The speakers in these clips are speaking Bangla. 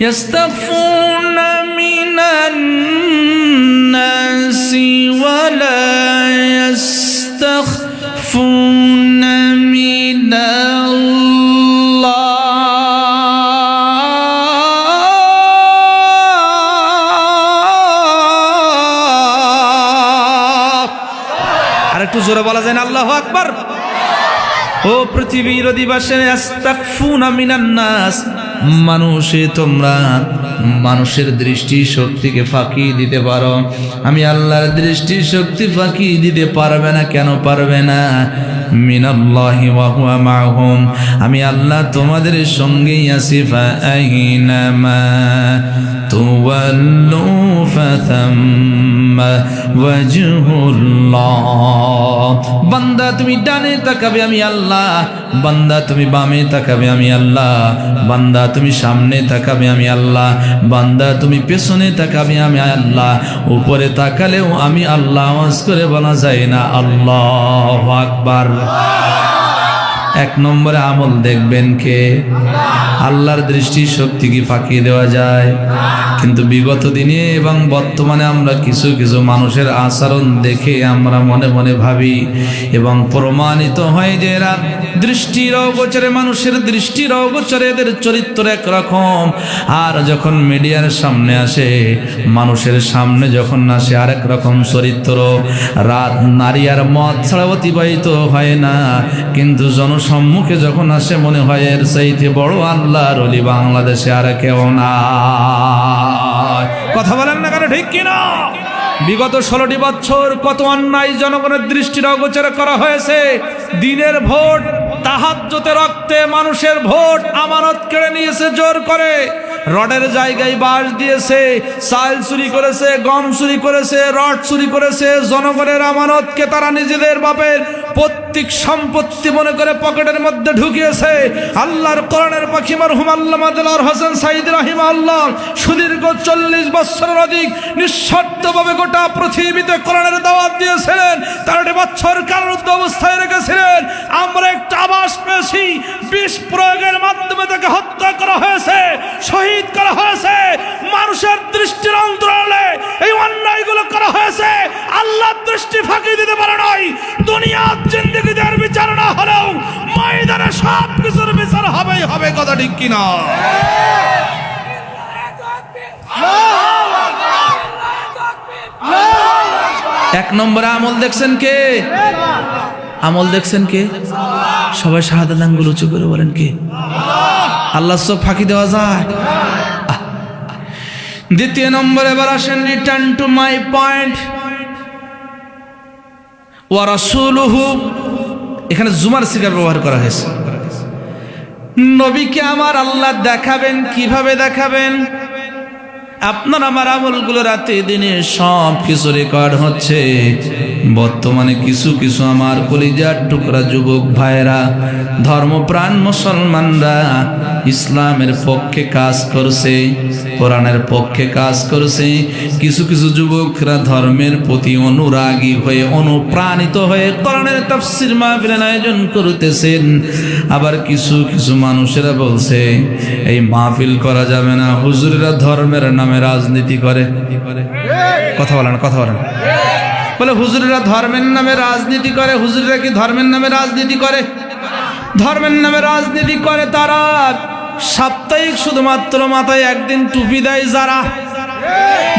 يستخفون من الناس ولا يستخفون من الله আর একটু জোরে বলা যায় না আল্লাহ আকবার ও পৃথিবীর অধিবাসে আস্তাকফুনা মিনান নাস মানুষে, তোমরা মানুষের দৃষ্টি শক্তিকে ফাঁকি দিতে পারো। আমি আল্লাহর দৃষ্টি শক্তি ফাঁকি দিতে পারবে না, কেন পারবে না? আমি আল্লাহ তোমাদের সঙ্গেই আছি বান্দা, তুমি ডানে তাকাবে আমি আল্লাহ। বান্দা, তুমি বামে তাকাবে আমি আল্লাহ। বান্দা তুমি সামনে তাকাবে আমি আল্লাহ, বান্দা তুমি পেছনে তাকাবে আমি আল্লাহ, উপরে তাকালেও আমি আল্লাহ, আওয়াজ করে বলা যায় না, আল্লাহ আকবার। এক নম্বরে আমল দেখবেন কে? আল্লাহর দৃষ্টি শক্তি কি ফাঁকি দেওয়া যায়? কিন্তু বিগত দিনে এবং বর্তমানে আমরা কিছু কিছু মানুষের আচরণ দেখে আমরা মনে মনে ভাবি এবং প্রমাণিত হয় যে এরা দৃষ্টির অগোচরে, মানুষের দৃষ্টির অগোচরে এদের চরিত্র একরকম। আর যখন মিডিয়ার সামনে আসে, মানুষের সামনে যখন আসে আরেক রকম চরিত্র, রাত, নারী আর মদ ছাড়া অতিবাহিত হয় না। কিন্তু জনসম্মুখে যখন আসে মনে হয় এর চাইতে বড় আল্লাহর অলি বাংলাদেশে আর কেউ না কথা বলেন না কেন, ঠিক কিনা? বিগত ষোলোটি বছর কত অন্যায় জনগণের দৃষ্টির অগোচর করা হয়েছে। দিনের ভোট তাহাজ্জতে রক্তে মানুষের ভোট আমানত কেড়ে নিয়েছে জোর করে। রডের জায়গায় বাস দিয়েছে, চাল চুরি করেছে, গম চুরি করেছে, রড চুরি করেছে। জনগণের আমানতকে তারা নিজেদের বাপের প্রত্যেক সম্পত্তি মনে করে পকেটের মধ্যে ঢুকিয়েছে। আল্লাহর কোরআনের পাখি মারহুম আল্লামা দিলার হোসেন সাইদ রাহিম আল্লাহ সুদীর্ঘ চল্লিশ বছরের অধিক নিঃশর্তভাবে গোটা পৃথিবীতে কোরআনের দাওয়াত দিয়েছিলেন। তেরোটি বছর কারারুদ্ধ অবস্থায় রেখেছিলেন। আমরা একটা আবাস পেয়েছি। বিষ প্রয়োগের মাধ্যমে তাকে হত্যা করা হয়েছে, শহীদ করা হয়েছে। মানুষের দৃষ্টির অন্তরালে এই অন্যায়গুলো করা হয়েছে। আল্লাহ দৃষ্টি ফাঁকি দিতে পারে নাই। দুনিয়ার জিন্দগিদের বিচার না হলেও ময়দানে সব কিছুর বিচার হবেই হবে, কথা ঠিক কিনা? এক নম্বরে আমল দেখছেন কে? আমল দেখছেন কে? সবাই শাহাদাত আঙ্গুল উঁচু করে বলেন কে? আল্লাহ সব ফাঁকি দেওয়া যায়। দ্বিতীয় নম্বরে, এবার আসেন রিটার্ন টু মাই পয়েন্ট এখানে জুমার সিগার ব্যবহার করা হয়েছে। নবীকে আমার আল্লাহ দেখাবেন কীভাবে দেখাবেন? আপনার, আমার আমলগুলো রাতে দিনে সব কিছু রেকর্ড হচ্ছে। বর্তমানে কিছু কিছু আমার কলিজার টুকরা যুবক ভাইরা ধর্মপ্রাণ মুসলমানরা ইসলামের পক্ষে কাজ করছে, কোরআনের পক্ষে কাজ করছে। কিছু কিছু যুবকরা ধর্মের প্রতি অনুরাগী হয়ে, অনুপ্রাণিত হয়ে কোরআনের তাফসির মাহফিলের আয়োজন করতেছেন। আবার কিছু কিছু মানুষেরা বলছে, এই মাহফিল করা যাবে না। হুজুরেরা ধর্মের নামে রাজনীতি করে। কথা বলেন কথা বলেন। বলে, হুজুরেরা ধর্মের নামে রাজনীতি করে। হুজুরেরা কি ধর্মের নামে রাজনীতি করে? ধর্মের নামে রাজনীতি করে তারা। সাপ্তাহিক শুধুমাত্র মাথায় একদিন টুপি দেয় যারা।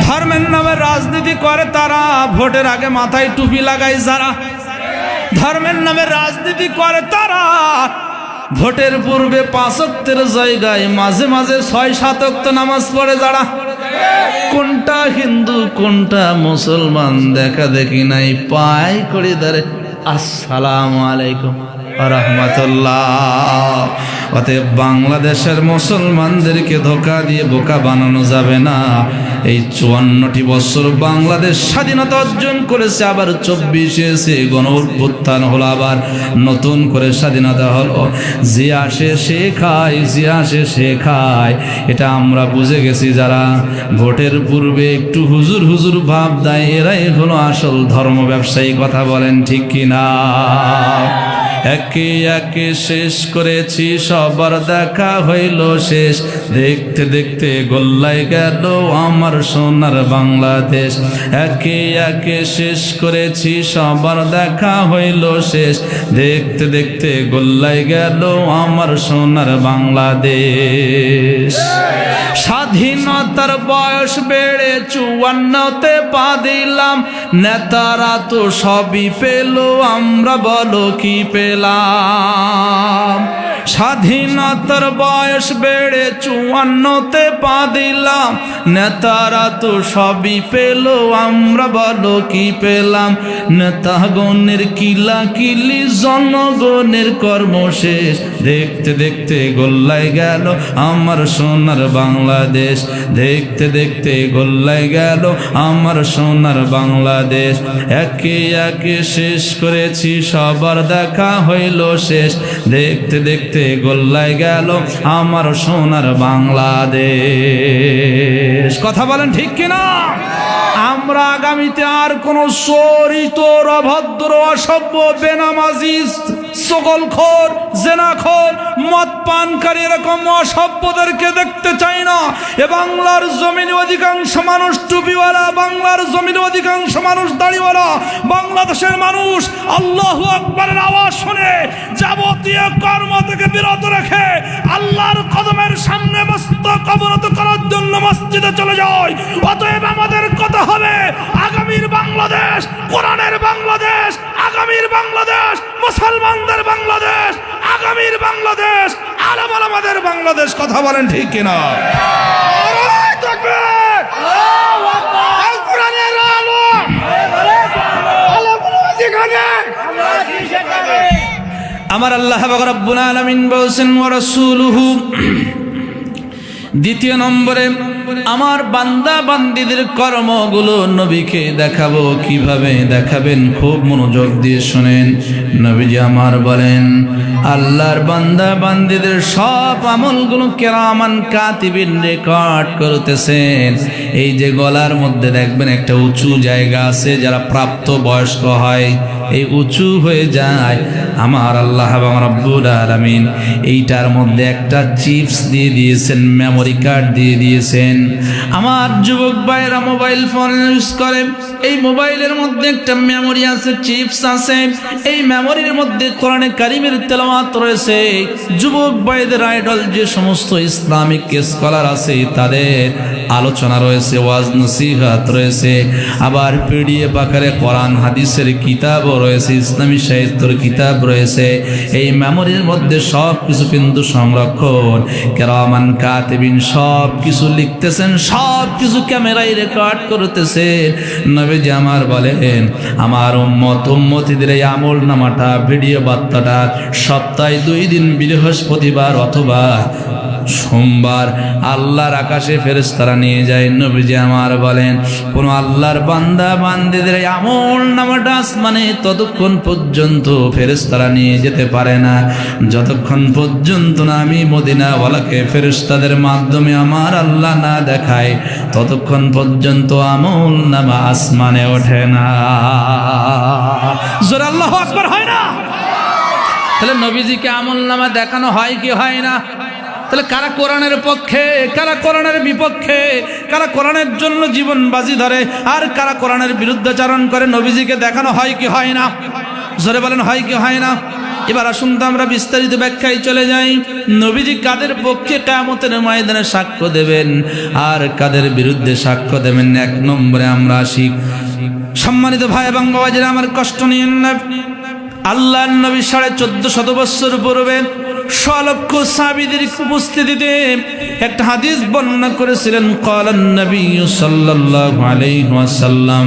ধর্মের নামে রাজনীতি করে তারা। ভোটের আগে মাথায় টুপি লাগায় যারা। ধর্মের নামে রাজনীতি করে তারা। ভোটের পূর্বে পাঁচক্তের জায়গায় মাঝে মাঝে ছয় সাতক্ত নামাজ পড়ে যারা। কোনটা হিন্দু, কোনটা মুসলমান দেখা দেখি নাই, পায় করে দাঁড়ে আসসালামু আলাইকুম রহমতুল্লাহ। অতএব বাংলাদেশের মুসলমানদেরকে ধোকা দিয়ে বোকা বানানো যাবে না। এই চুয়ান্নটি বছর বাংলাদেশ স্বাধীনতা অর্জন করেছে, আবার চব্বিশে এসে গণ অভ্যুত্থান হলো, আবার নতুন করে স্বাধীনতা হলো। যে আসে সে খায়, যে আসে সে খায়। এটা আমরা বুঝে গেছি যারা ভোটের পূর্বে একটু হুজুর হুজুর ভাব দেয়, এরাই হলো আসল ধর্ম ব্যবসায়ী, কথা বলেন ঠিক কিনা? একে একে শেষ করেছি, সবার দেখা হইল শেষ। দেখতে দেখতে গোল্লায় গেল আমার সোনার বাংলাদেশ। একে একে শেষ করেছি, সবার দেখা হইল শেষ। দেখতে দেখতে গোল্লায় গেল আমার সোনার বাংলাদেশ। স্বাধীনতার বয়স বেড়ে চুয়ান্নতে পা দিলাম। নেতারা তো সবই পেল, আমরা বলো কি পেলাম। স্বাধীনতার বয়স বেড়ে চুয়ান্নতে পা দিলাম। নেতারা তো সবই পেল, আমরা বলো কি পেলাম? নেতাগণের কিলা কিলি জনগণের কর্ম শেষ দেখতে দেখতে গোল্লায় গেল আমার সোনার বাংলাদেশ। দেখতে দেখতে গোল্লায় গেল আমার সোনার বাংলাদেশ। একে একে শেষ করেছি, সবার দেখা হইল শেষ। দেখতে দেখতে গোল্লায় গেল আমার সোনার বাংলাদেশ। কথা বলেন ঠিক কিনা? আমরা আগামীতে আর কোন চরিত অভদ্র অসভ্য বেনামাজি সকলখোর, জেনাখোর মদ পানকারী এরকম অসভ্যদেরকে দেখতে চাই না। এ বাংলার জমিন অধিকাংশ মানুষ টুপিওয়ালা, বাংলার জমিন অধিকাংশ মানুষ দাড়িওয়ালা। বাংলাদেশের মানুষ আল্লাহ আকবরের আওয়াজ শুনে যাবতীয় কর্ম থেকে বিরত রেখে আল্লাহর কদমের সামনে মস্ত অবনত করার জন্য মসজিদে চলে যায়। অতএব আমাদের কথা হবে, আগামীর বাংলাদেশ কোরআনের বাংলাদেশ আগামীর বাংলাদেশ মুসলমানদের বাংলাদেশ আগামীর বাংলাদেশ আলম আলমাদের বাংলাদেশ কথা বলেন ঠিক কিনা নারায়ে তাকবীর! আল কোরআনের আলো! আলো যেখানে আমার আল্লাহ রব্বুল আলামিন বলছেন দ্বিতীয় নম্বরে আমার বান্দা বান্দিদের কর্মগুলো নবীকে দেখাবো, কীভাবে দেখাবেন? খুব মনোযোগ দিয়ে শোনেন। নবীজি আমার বলেন, আল্লাহর বান্দা বান্দিদের সব আমলগুলো কেরামান কাতিবিন রেকর্ড করতেছেন। এই যে গলার মধ্যে দেখবেন একটা উঁচু জায়গা আছে, যারা প্রাপ্ত বয়স্ক হয়, এই উঁচু হয়ে যায়। আমার আল্লাহ এবং রব্বুল আলামিন এইটার মধ্যে একটা চিপস দিয়ে দিয়েছেন মেমোরি কার্ড দিয়ে দিয়েছেন। আমার যুবক ভাইয়েরা মোবাইল ফোন ইউজ করে, এই মোবাইলের মধ্যে একটা মেমোরি আছে, চিপস আছে। এই মেমোরির মধ্যে কোরআনে কারিমের তেলাওয়াত রয়েছে। যুবক ভাইদের আইডল যে সমস্ত ইসলামিক স্কলার আছে, তাদের আলোচনা রয়েছে, ওয়াজ নসিহাত রয়েছে। আবার পিডিএফ আকারে কোরআন, হাদিসের কিতাবও রয়েছে, ইসলামী সাহিত্যর কিতাব রয়েছে এই মেমোরির মধ্যে সব কিছু কিন্তু সংরক্ষণ। কেরামান, কাতেবিন সব কিছু লিখতেছেন সব কিছু ক্যামেরায় রেকর্ড করতেছে নবীজি আমার বলেন, আমার উম্মত, উম্মতিদের এই আমল নামাটা ভিডিও বার্তাটা সপ্তাহে দুই দিন বৃহস্পতিবার অথবা সোমবার আল্লাহর আকাশে ফেরেস্তারা নিয়ে যায়। নবীজি আমার বলেন, কোন আল্লাহর বান্দা বান্দিদের আমল নামাটা মানে ততক্ষণ পর্যন্ত ফেরেস্তারা নিয়ে যেতে পারে না। যতক্ষণ পর্যন্ত না আমি মদিনাওয়ালাকে ফেরেস্তাদের মাধ্যমে আমার আল্লাহ না দেখায় ততক্ষণ পর্যন্ত আমল নামা আসমানে ওঠে না। জোর আল্লাহ আকবার, হয় না? তাহলে নবীজিকে আমল নামা দেখানো হয় কি হয় না? তাহলে কারা কোরআনের পক্ষে, কারা কোরআনের বিপক্ষে, কারা কোরআনের জন্য জীবন বাজি ধরে, আর কারা কোরআনের বিরুদ্ধাচারণ করে নবীজিকে দেখানো হয় কি হয় না? জোরে বলেন, হয় কি হয় না? এবার আসুন তো আমরা বিস্তারিত ব্যাখ্যায় চলে যাই। নবীজি কাদের পক্ষে কামতের ময়দানে সাক্ষ্য দেবেন, আর কাদের বিরুদ্ধে সাক্ষ্য দেবেন, এক নম্বরে আমরা আসি। সম্মানিত ভাই এবং বাবাজিরা, আমার কষ্ট নিয়েন না। আল্লাহ নবী সাড়ে চোদ্দ শত বৎসর পূর্বে সলক্ষ সাবিদের উপস্থিতিতে একটা হাদিস বর্ণনা করেছিলেন নবী সাল্লাল্লাহু আলাইহি ওয়াসাল্লাম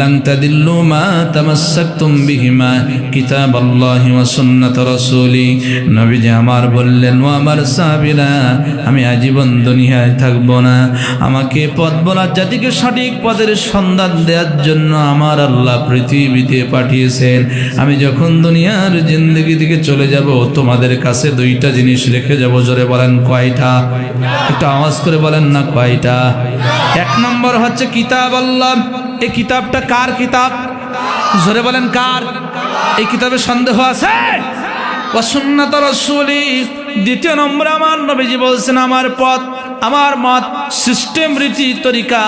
লান তাদিল্লু মা তামাসসাকতুম বিহিমা, কিতাবাল্লাহি ওয়া সুন্নাত রাসূলি নবীজি আমার বললেন, ও আমার সাহাবীরা, আমি আজীবন দুনিয়ায় থাকব না। আমাকে পথ বলার জাতিকে সঠিক পথের সন্ধান দেওয়ার জন্য আমার আল্লাহ পৃথিবীতে পাঠিয়েছেন। আমি যখন দুনিয়ার জিন্দগি থেকে চলে যাব, তোমাদের কাছে দুইটা জিনিস রেখে যাব, জোরে বলেন কয়টা? একটু আওয়াজ করে বলেন না কয়টা? এক নম্বর হচ্ছে কিতাব আল্লাহ। এই কিতাবটা কার কিতাব? জোরে বলেন কার? এই কিতাবে সন্দেহ আছে? ওয়াসুন্নাত রসুলি। দ্বিতীয় নম্বর আমার নবীজি বলছেন, আমার পথ, আমার মত সিস্টেম রীতি তরিকা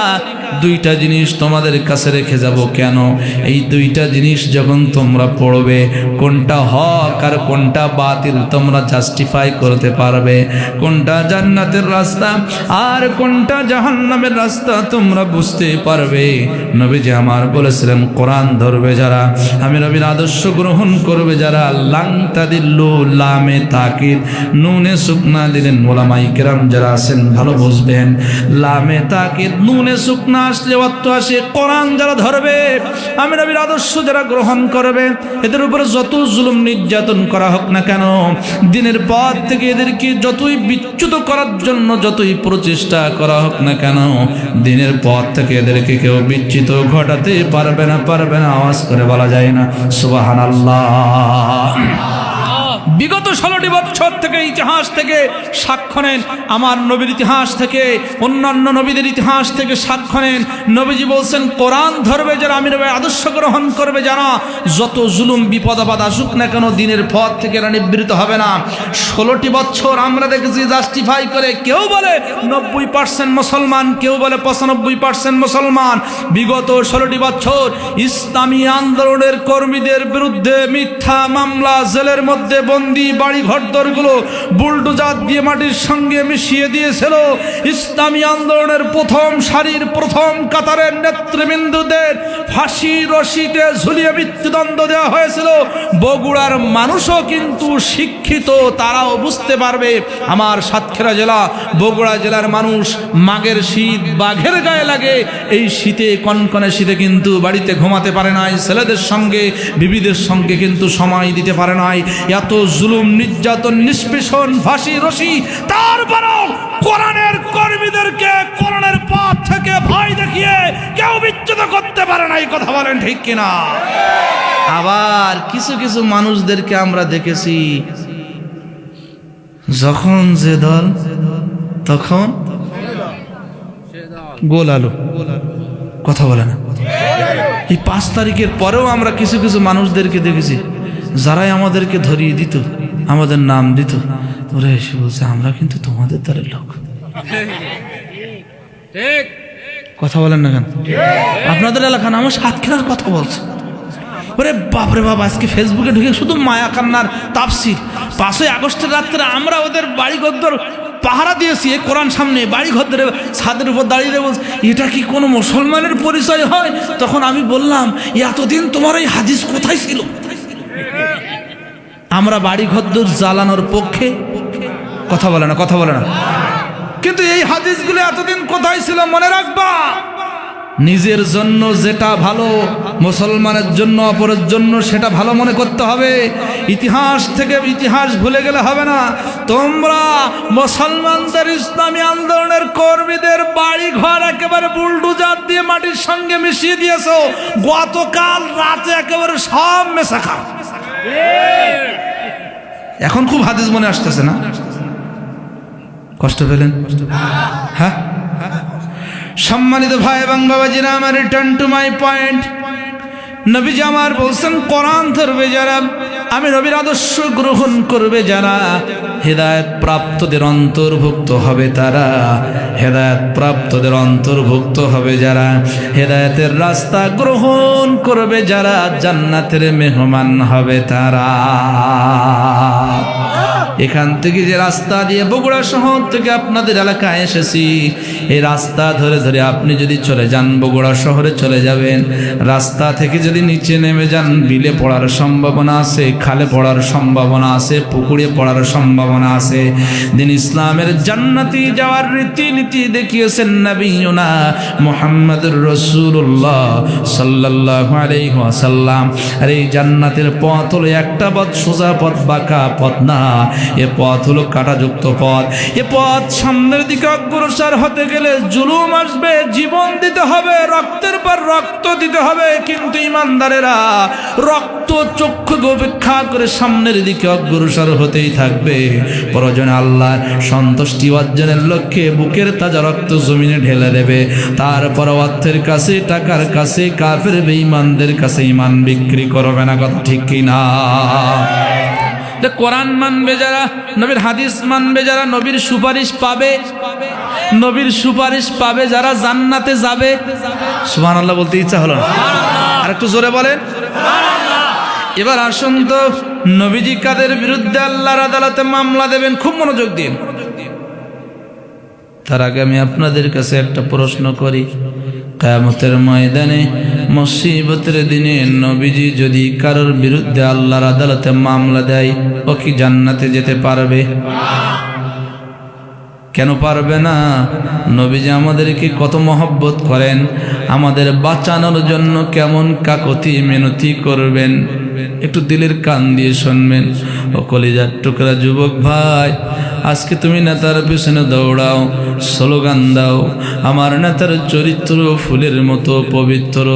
দুইটা জিনিস তোমাদের কাছে রেখে যাব কেন? এই দুইটা জিনিস যখন তোমরা পড়বে, কোনটা হক আর কোনটা বাতিল তোমরা জাস্টিফাই করতে পারবে। কোনটা জান্নাতের রাস্তা আর কোনটা জাহান্নামের রাস্তা তোমরা বুঝতে পারবে। নবীজি আমার বলেছিলেন, কোরআন ধরবে যারা, আমি নবীর আদর্শ গ্রহণ করবে যারা, লাংতা দিল্লু লামে তাকিদ, নুনে শুকনা দিলেন ওলামাই কেরাম যারা আছেন, ভালো বুঝবেন। লামে তাকিদ, নুনে শুকনা আসলে অর্থ আসে, কোরআন যারা ধরবে, আমি নবীর আদর্শ যারা গ্রহণ করবে, এদের উপরে যত জুলুম নির্যাতন করা হোক না কেন, দিনের পর থেকে এদেরকে যতই বিচ্যুত করার জন্য যতই প্রচেষ্টা করা হোক না কেন, দিনের পর থেকে এদেরকে কেউ বিচ্যুত ঘটাতে পারবে না পারবে না, আওয়াজ করে বলা যায় না। সুবাহান বিগত ষোলোটি বছর থেকে ইতিহাস থেকে সাক্ষ্য নেন। আমার নবীর ইতিহাস থেকে, অন্যান্য নবীদের ইতিহাস থেকে সাক্ষ্য নেন। নবীজি বলছেন, কোরআন ধরবে যারা আমি নবীর আদর্শ গ্রহণ করবে যারা। যত জুলুম, বিপদ, আপদ আসুক না কেন, দিনের পথ থেকে এরা নিবৃত হবে না। ষোলোটি বছর আমরা দেখেছি জাস্টিফাই করে, কেউ বলে নব্বই পার্সেন্ট মুসলমান, কেউ বলে পঁচানব্বই পার্সেন্ট মুসলমান। বিগত ষোলোটি বছর ইসলামী আন্দোলনের কর্মীদের বিরুদ্ধে মিথ্যা মামলা, জেলের মধ্যে বন্দি বাড়ি ঘরদরগুলো বুলডোজার দিয়ে মাটির সঙ্গে মিশিয়ে দিয়েছিল। ইসলামী আন্দোলনের প্রথম সারির প্রথম কাতারের নেতৃবৃন্দুদের ফাঁসি রশিতে ঝুলিয়ে মৃত্যুদণ্ড দেওয়া হয়েছিল। বগুড়ার মানুষও কিন্তু শিক্ষিত, তারাও বুঝতে পারবে আমার সাতক্ষীরা জেলা, বগুড়া জেলার মানুষ মাঘের শীত বাঘের গায়ে লাগে। এই শীতে, কনকনে শীতে কিন্তু বাড়িতে ঘুমাতে পারে নাই, ছেলেদের সঙ্গে, বিবিদের সঙ্গে কিন্তু সময় দিতে পারে নাই। এত জুলুম, নির্যাতন, নিষ্পেষণ, ফাঁসি, রশি, তারপরেও কোরআনের কর্মীদেরকে কোরআনের পথ থেকে ভয় দেখিয়ে কেউ বিচ্যুত করতে পারে না, এই কথা বলেন ঠিক কিনা? আবার কিছু কিছু মানুষদেরকে আমরা দেখেছি, যখন যে দল, তখন গোল আলো। কথা বলে না। এই পাঁচ তারিখের পরেও আমরা কিছু কিছু মানুষদেরকে দেখেছি যারাই আমাদেরকে ধরিয়ে দিত আমাদের নাম দিত ওরা এসে বলছে আমরা কিন্তু তোমাদের দলের লোক। কথা বলেন না কেন? আপনাদের এলাকা না আমার সাতক্ষীরার কথা বলছে। ওরে বাপরে বাপ আজকে ফেসবুকে ঢুকে শুধু মায়া কান্নার তাপসির। পাঁচই আগস্টের রাত্রে আমরা ওদের বাড়ি গদ্দর পাহারা দিয়েছি এ কোরআন সামনে বাড়ি ঘর ধরে ছাদের উপর দাঁড়িয়ে বলছে এটা কি কোনো মুসলমানের পরিচয় হয়? তখন আমি বললাম এতদিন তোমার এই হাদিস কোথায় ছিল? আমরা বাড়ি ঘর জ্বালানোর পক্ষে কথা বলে না, কথা বলে না। কিন্তু এই হাদিসগুলো এতদিন কোথায় ছিল মনে রাখবা? নিজের জন্য যেটা ভালো, মুসলমানের জন্য, অপরের জন্য সেটা ভালো মনে করতে হবে। ইতিহাস থেকে ইতিহাস ভুলে গেলে হবে না। তোমরা মুসলমানদের ইসলামী আন্দোলনের কর্মীদের বাড়ি ঘর একেবারে বুলডুজার দিয়ে মাটির সঙ্গে মিশিয়ে দিয়েছ। গতকাল রাতে একেবারে সব মেশা খাও এখন খুব হাদিস মনে আসতেছে না? কষ্ট পেলেন? হ্যাঁ? সম্মানিত ভাই এবং বাবাজিরা, আমার রিটার্ন টু মাই পয়েন্ট নবীজি আমার বলছেন, কোরআন ধরবে যারা আমি নবীর আদর্শ গ্রহণ করবে যারা, হেদায়ত প্রাপ্তদের অন্তর্ভুক্ত হবে তারা। হেদায়ত প্রাপ্তদের অন্তর্ভুক্ত হবে যারা, হেদায়তের রাস্তা গ্রহণ করবে যারা, জান্নাতের মেহমান হবে তারা। এখান থেকে যে রাস্তা দিয়ে বগুড়া শহর থেকে আপনাদের এলাকায় এসেছি, এই রাস্তা ধরে ধরে আপনি যদি চলে যান, বগুড়া শহরে চলে যাবেন। রাস্তা থেকে যদি নিচে নেমে যান, বিলে পড়ার সম্ভাবনা আছে, খালে পড়ার সম্ভাবনা আছে, পুকুরে পড়ার সম্ভাবনা আছে। দিন ইসলামের জান্নাতি যাওয়ার রীতিনীতি দেখিয়েছেন নবীনা মোহাম্মদুর রসুল্লাহ সাল্লাহ আর এই জান্নাতের পথ হলো একটা পথ সোজা, পথ বাঁকা, পথ না। এ পথ হলো কাটাযুক্ত পথ। এ পথ সামনের দিকে অগ্রসর হতে গেলে জুলুম আসবে, জীবন দিতে হবে, রক্তের পর রক্ত দিতে হবে। কিন্তু ইমানদারেরা রক্ত চক্ষু উপেক্ষা করে সামনের দিকে অগ্রসর হতেই থাকবে। প্রয়োজনে আল্লাহ সন্তুষ্টি অর্জনের লক্ষ্যে বুকের তাজা রক্ত জমিনে ঢেলে দেবে। তারপর অর্থের কাছে, টাকার কাছে, কাফের বেঈমানদের কাছে ইমান বিক্রি করবে না, কথা ঠিক কিনা? কোরআন মানবে যারা নবীর হাদিস মানবে যারা নবীর সুপারিশ পাবে নবীর সুপারিশ পাবে যারা জান্নাতে যাবে। সুবহান আল্লাহ বলতে ইচ্ছা হলো না। আর একটু জোরে বলেন। এবার আসুন তো নবীজি কাদের বিরুদ্ধে আল্লাহর আদালতে মামলা দেবেন? খুব মনোযোগ দিন। তার আগে আমি আপনাদের কাছে একটা প্রশ্ন করি। কায়ামতের ময়দানে মুসিবতের দিনে নবীজি যদি কারোর বিরুদ্ধে আল্লাহর আদালতে মামলা দেয়, ও কি জান্নাতে যেতে পারবে? কেন পারবে না? নবীজি আমাদেরকে কত মহব্বত করেন, আমাদের বাঁচানোর জন্য কেমন কাকতি মিনতি করবেন। একটু দিলের কান দিয়ে শুনবেন। ও কলিজার টুকরা যুবক ভাই, আজকে তুমি নেতার পিছনে দৌড়াও, স্লোগান দাও। আমার নেতার চরিত্র ফুলের মতো পবিত্র।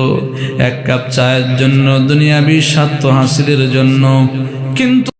এক কাপ চায়ের জন্য দুনিয়াবি স্বার্থ হাসিলের জন্য। কিন্তু